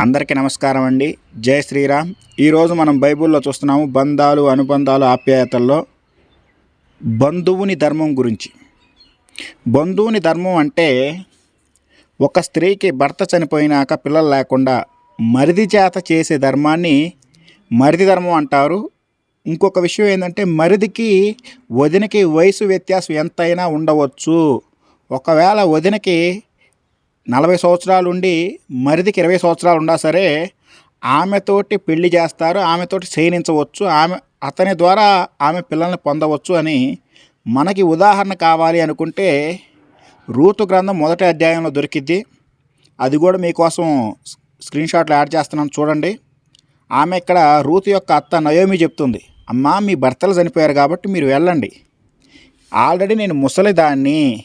అందరికీ నమస్కారం అండి. జై శ్రీరామ్. ఈరోజు మనం బైబిల్లో చూస్తున్నాము బంధాలు అనుబంధాలు ఆప్యాయతల్లో బంధువుని ధర్మం గురించి. బంధువుని ధర్మం అంటే ఒక స్త్రీకి భర్త చనిపోయినాక పిల్లలు లేకుండా మరిది చేత చేసే ధర్మాన్ని మరిది ధర్మం అంటారు. ఇంకొక విషయం ఏంటంటే మరిదికి వదినకి వయసు వ్యత్యాసం ఎంతైనా ఉండవచ్చు. ఒకవేళ వదినకి నలభై సంవత్సరాలు ఉండి మరిదికి ఇరవై సంవత్సరాలు ఉన్నా సరే ఆమెతోటి పెళ్ళి చేస్తారు ఆమెతోటి చేయనించవచ్చు ఆమె అతని ద్వారా ఆమె పిల్లల్ని పొందవచ్చు అని మనకి ఉదాహరణ కావాలి అనుకుంటే రూతు గ్రంథం మొదటి అధ్యాయంలో దొరికిద్ది. అది కూడా మీకోసం స్క్రీన్ షాట్లు యాడ్ చేస్తున్నాను చూడండి. ఆమె ఇక్కడ రూతు యొక్క అత్త నయోమి చెప్తుంది. అమ్మా మీ భర్తలు చనిపోయారు కాబట్టి మీరు వెళ్ళండి. ఆల్రెడీ నేను ముసలిదాన్ని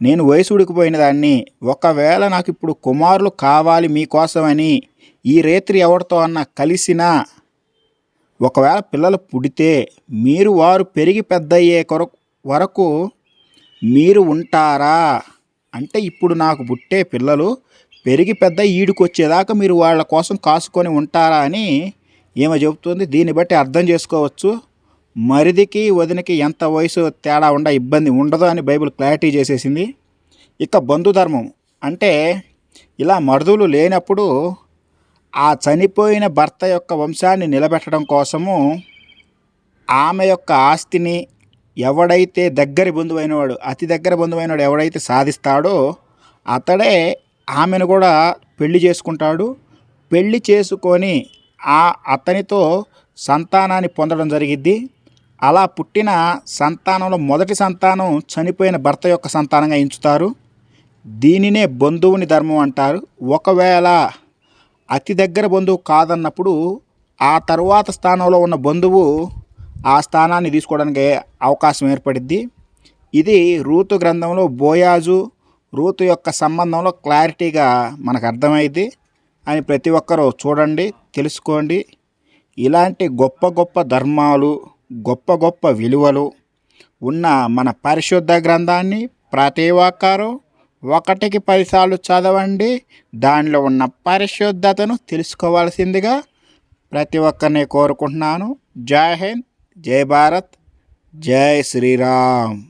నేను వయసు ఉడికిపోయిన దాన్ని ఒకవేళ నాకు ఇప్పుడు కుమారులు కావాలి మీకోసమని ఈ రేత్రి ఎవరితో అన్నా కలిసినా ఒకవేళ పిల్లలు పుడితే మీరు వారు పెరిగి పెద్ద అయ్యే కొరకు వరకు మీరు ఉంటారా? అంటే ఇప్పుడు నాకు పుట్టే పిల్లలు పెరిగి పెద్ద ఈడుకొచ్చేదాకా మీరు వాళ్ళ కోసం కాసుకొని ఉంటారా అని ఏమో చెబుతుంది. దీన్ని బట్టి అర్థం చేసుకోవచ్చు. మరిదికి వదినకి ఎంత వయసు తేడా ఉండ ఇబ్బంది ఉండదు అని బైబిల్ క్లారిటీ చేసేసింది. ఇక బంధుధర్మం అంటే ఇలా మరుదులు లేనప్పుడు ఆ చనిపోయిన భర్త యొక్క వంశాన్ని నిలబెట్టడం కోసము ఆమె యొక్క ఆస్తిని ఎవడైతే దగ్గరి బంధువైనవాడు అతి దగ్గర బంధువైనవాడు ఎవడైతే సాధిస్తాడో అతడే ఆమెను కూడా పెళ్ళి చేసుకుంటాడు. పెళ్ళి చేసుకొని ఆ అతనితో సంతానాన్ని పొందడం జరిగిద్ది. అలా పుట్టిన సంతానంలో మొదటి సంతానం చనిపోయిన భర్త యొక్క సంతానంగా ఎంచుతారు. దీనినే బంధువుని ధర్మం అంటారు. ఒకవేళ అతి దగ్గర బంధువు కాదన్నప్పుడు ఆ తరువాత స్థానంలో ఉన్న బంధువు ఆ స్థానాన్ని తీసుకోవడానికి అవకాశం ఏర్పడిద్ది. ఇది రూతు గ్రంథంలో బోయాజు రూతు యొక్క సంబంధంలో క్లారిటీగా మనకు అర్థమైంది అని ప్రతి ఒక్కరూ చూడండి తెలుసుకోండి. ఇలాంటి గొప్ప గొప్ప ధర్మాలు గొప్ప గొప్ప విలువలు ఉన్న మన పరిశుద్ధ గ్రంథాన్ని ప్రతి ఒక్కరూ ఒకటికి పదిసార్లు చదవండి. దానిలో ఉన్న పరిశుద్ధతను తెలుసుకోవాల్సిందిగా ప్రతి ఒక్కరిని కోరుకుంటున్నాను. జై హింద్ జై భారత్ జై శ్రీరామ్.